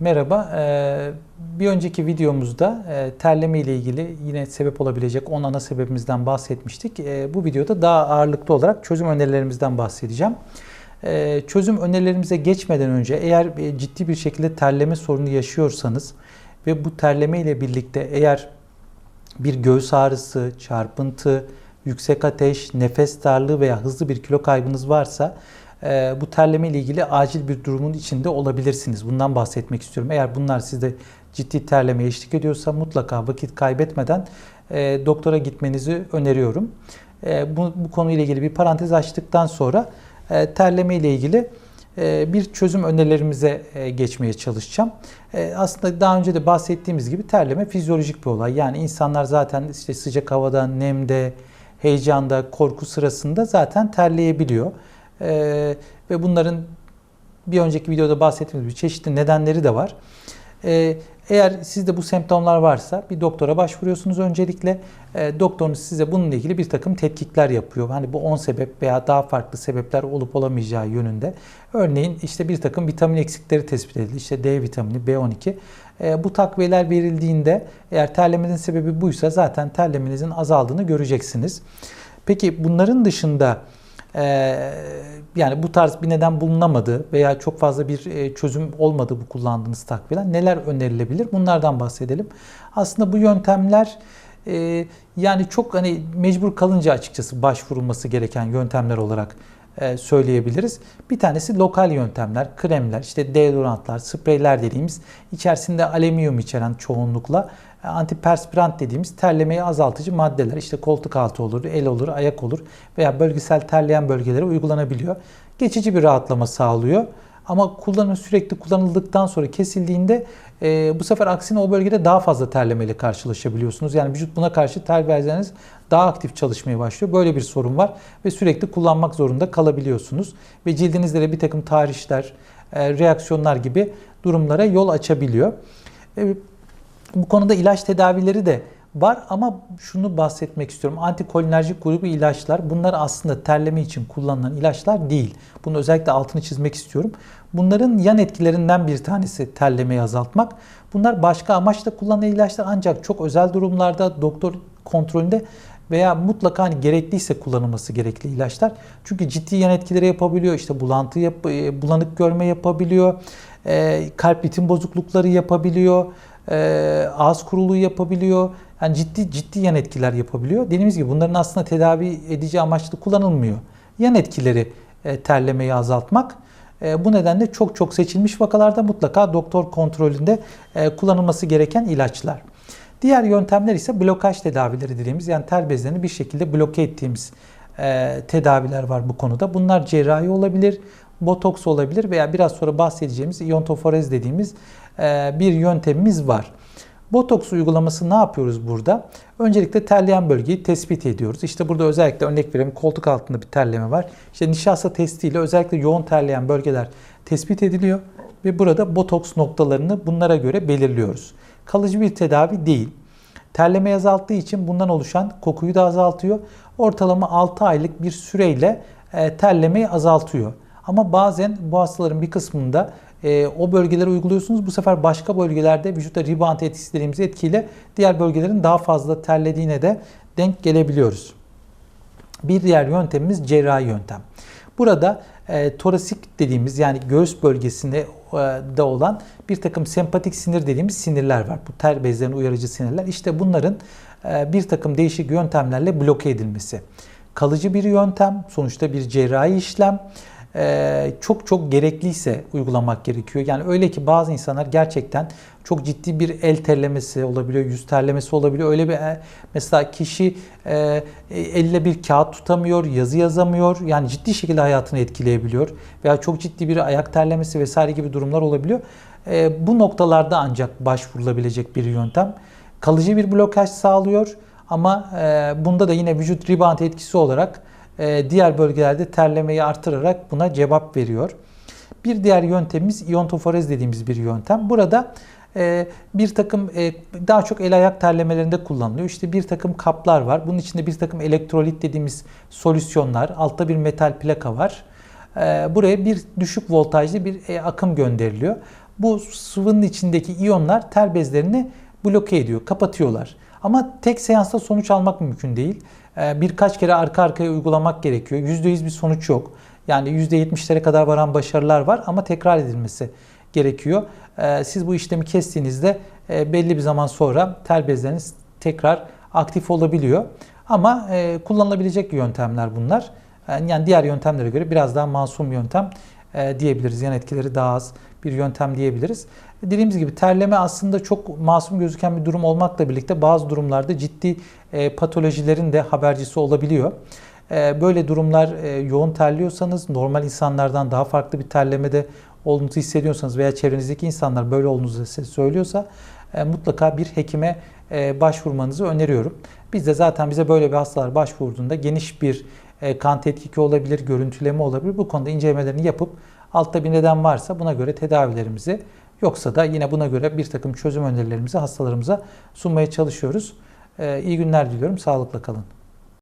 Merhaba. Ee, Bir önceki videomuzda e, terleme ile ilgili yine sebep olabilecek 10 ana sebebimizden bahsetmiştik. Ee, Bu videoda daha ağırlıklı olarak çözüm önerilerimizden bahsedeceğim. Ee, Çözüm önerilerimize geçmeden önce eğer e, ciddi bir şekilde terleme sorunu yaşıyorsanız ve bu terleme ile birlikte eğer bir göğüs ağrısı, çarpıntı, yüksek ateş, nefes darlığı veya hızlı bir kilo kaybınız varsa bu terleme ile ilgili acil bir durumun içinde olabilirsiniz. Bundan bahsetmek istiyorum. Eğer bunlar sizde ciddi terlemeye eşlik ediyorsa mutlaka vakit kaybetmeden e, doktora gitmenizi öneriyorum. E, bu, bu konuyla ilgili bir parantez açtıktan sonra e, terleme ile ilgili bir çözüm önerilerimize geçmeye çalışacağım. Aslında daha önce de bahsettiğimiz gibi terleme fizyolojik bir olay. Yani insanlar zaten işte sıcak havada, nemde, heyecanda, korku sırasında zaten terleyebiliyor. E, Ve bunların bir önceki videoda bahsettiğimiz gibi çeşitli nedenleri de var. E, Eğer sizde bu semptomlar varsa bir doktora başvuruyorsunuz öncelikle. E, doktorunuz size bununla ilgili bir takım tetkikler yapıyor. Hani bu 10 sebep veya daha farklı sebepler olup olamayacağı yönünde. Örneğin işte bir takım vitamin eksikleri tespit edildi. İşte D vitamini, B12. E, bu takviyeler verildiğinde eğer terlemenizin sebebi buysa zaten terlemenizin azaldığını göreceksiniz. Peki bunların dışında ee, yani bu tarz bir neden bulunamadı veya çok fazla bir e, çözüm olmadı bu kullandığınız takviyeler neler önerilebilir? Bunlardan bahsedelim. Aslında bu yöntemler e, yani çok hani mecbur kalınca açıkçası başvurulması gereken yöntemler olarak e, söyleyebiliriz. Bir tanesi lokal yöntemler, kremler, işte deodorantlar, spreyler dediğimiz içerisinde alüminyum içeren çoğunlukla antiperspirant dediğimiz terlemeyi azaltıcı maddeler işte koltuk altı olur, el olur, ayak olur veya bölgesel terleyen bölgelere uygulanabiliyor. Geçici bir rahatlama sağlıyor. Ama kullanım sürekli kullanıldıktan sonra kesildiğinde e, bu sefer aksine o bölgede daha fazla terlemeyle karşılaşabiliyorsunuz. Yani vücut buna karşı ter bezleriniz daha aktif çalışmaya başlıyor. Böyle bir sorun var ve sürekli kullanmak zorunda kalabiliyorsunuz. Ve cildinizde de bir takım tahrişler, e, reaksiyonlar gibi durumlara yol açabiliyor. E, bu konuda ilaç tedavileri de var ama şunu bahsetmek istiyorum. Antikolinerjik grubu ilaçlar bunlar aslında terleme için kullanılan ilaçlar değil. Bunu özellikle altını çizmek istiyorum. Bunların yan etkilerinden bir tanesi terlemeyi azaltmak. Bunlar başka amaçla kullanılan ilaçlar ancak çok özel durumlarda doktor kontrolünde veya mutlaka hani gerekliyse kullanılması gerekli ilaçlar. Çünkü ciddi yan etkileri yapabiliyor. İşte bulantı yap, bulanık görme yapabiliyor. Kalp ritim bozuklukları yapabiliyor e, ağız kuruluğu yapabiliyor. Yani ciddi ciddi yan etkiler yapabiliyor. Dediğimiz gibi bunların aslında tedavi edici amaçlı kullanılmıyor. Yan etkileri e, terlemeyi azaltmak. E, bu nedenle çok çok seçilmiş vakalarda mutlaka doktor kontrolünde e, kullanılması gereken ilaçlar. Diğer yöntemler ise blokaj tedavileri dediğimiz yani ter bezlerini bir şekilde bloke ettiğimiz e, tedaviler var bu konuda. Bunlar cerrahi olabilir, botoks olabilir veya biraz sonra bahsedeceğimiz iyontoforez dediğimiz e, bir yöntemimiz var. Botoks uygulaması ne yapıyoruz burada? Öncelikle terleyen bölgeyi tespit ediyoruz. İşte burada özellikle örnek vereyim koltuk altında bir terleme var. İşte nişasta testiyle özellikle yoğun terleyen bölgeler tespit ediliyor ve burada botoks noktalarını bunlara göre belirliyoruz. Kalıcı bir tedavi değil. Terleme azalttığı için bundan oluşan kokuyu da azaltıyor. Ortalama 6 aylık bir süreyle e, terlemeyi azaltıyor. Ama bazen bu hastaların bir kısmında e, o bölgelere uyguluyorsunuz. Bu sefer başka bölgelerde vücutta rebound etkisi dediğimiz etkiyle diğer bölgelerin daha fazla terlediğine de denk gelebiliyoruz. Bir diğer yöntemimiz cerrahi yöntem. Burada e, torasik dediğimiz yani göğüs bölgesinde e, de olan bir takım sempatik sinir dediğimiz sinirler var. Bu ter bezlerinin uyarıcı sinirler. İşte bunların e, bir takım değişik yöntemlerle bloke edilmesi. Kalıcı bir yöntem, sonuçta bir cerrahi işlem çok çok gerekliyse uygulamak gerekiyor. Yani öyle ki bazı insanlar gerçekten çok ciddi bir el terlemesi olabiliyor, yüz terlemesi olabiliyor. Öyle bir e, mesela kişi e, elle bir kağıt tutamıyor, yazı yazamıyor. Yani ciddi şekilde hayatını etkileyebiliyor. Veya çok ciddi bir ayak terlemesi vesaire gibi durumlar olabiliyor. E, bu noktalarda ancak başvurulabilecek bir yöntem. Kalıcı bir blokaj sağlıyor ama bunda da yine vücut rebound etkisi olarak e, diğer bölgelerde terlemeyi artırarak buna cevap veriyor. Bir diğer yöntemimiz iyontoforez dediğimiz bir yöntem. Burada e, bir takım e, daha çok el ayak terlemelerinde kullanılıyor. İşte bir takım kaplar var. Bunun içinde bir takım elektrolit dediğimiz solüsyonlar, altta bir metal plaka var. Buraya bir düşük voltajlı bir akım gönderiliyor. Bu sıvının içindeki iyonlar ter bezlerini bloke ediyor, kapatıyorlar. Ama tek seansta sonuç almak mümkün değil. Ee, Birkaç kere arka arkaya uygulamak gerekiyor. %100 bir sonuç yok. Yani %70'lere kadar varan başarılar var ama tekrar edilmesi gerekiyor. Ee, Siz bu işlemi kestiğinizde e, belli bir zaman sonra ter bezleriniz tekrar aktif olabiliyor. Ama e, kullanılabilecek yöntemler bunlar. Yani diğer yöntemlere göre biraz daha masum yöntem e, diyebiliriz. Yan etkileri daha az bir yöntem diyebiliriz. Dediğimiz gibi terleme aslında çok masum gözüken bir durum olmakla birlikte bazı durumlarda ciddi e, patolojilerin de habercisi olabiliyor. E, böyle durumlar yoğun terliyorsanız, normal insanlardan daha farklı bir terlemede olduğunuzu hissediyorsanız veya çevrenizdeki insanlar böyle olduğunuzu size söylüyorsa mutlaka bir hekime başvurmanızı öneriyorum. Biz de zaten bize böyle bir hastalar başvurduğunda geniş bir e, kan tetkiki olabilir, görüntüleme olabilir. Bu konuda incelemelerini yapıp altta bir neden varsa buna göre tedavilerimizi yoksa da yine buna göre bir takım çözüm önerilerimizi hastalarımıza sunmaya çalışıyoruz. E, iyi günler diliyorum. Sağlıkla kalın.